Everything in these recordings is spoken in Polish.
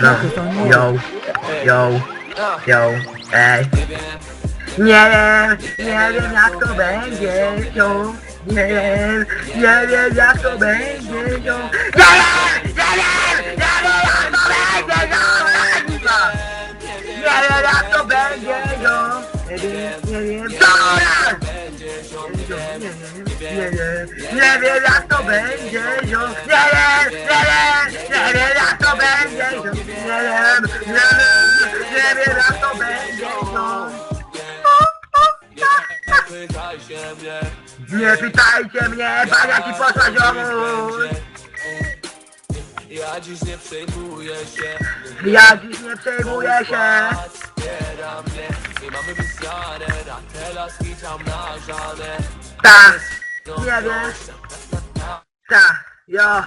No, yo, yo, yo, ej. Nie nie wiem jak to będzie, yo. Nie wiem, nie wiem jak to będzie, yo. Nie wiem, nie wiem, nie wiem jak to będzie, yo. Nie wiem jak to będzie, yo. Nie wiem, nie wiem? Nie wiem, nie wiem jak to będzie, Nie pytajcie mnie, bania ci poszła ziomuś. Ja dziś nie przejmuję się Ja dziś nie przejmuję się. Mnie I mamy wysjane Na te laski tam nażane Tak, nie wiesz. Tak, jo.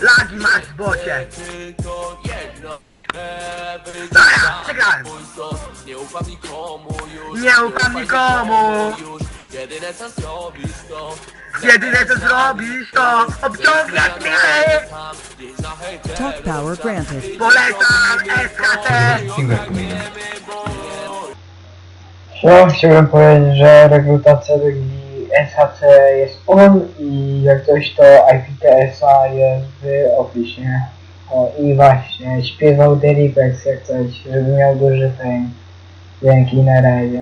Lagi masz w bocie. Tylko jedno przegrałem. Nie ufam nikomu już Nie ufam nikomu. już Jedyne co zrobisz to Jedyne co zrobisz to obciągać mnie. Talk power granted. Polecam SKT. No, chciałbym powiedzieć, że rekrutacja do gili SHC jest on i jak coś to IPTSA jest w opisie. O i właśnie, śpiewał Derivex jak coś, żeby miał duży fame. Dzięki, na razie.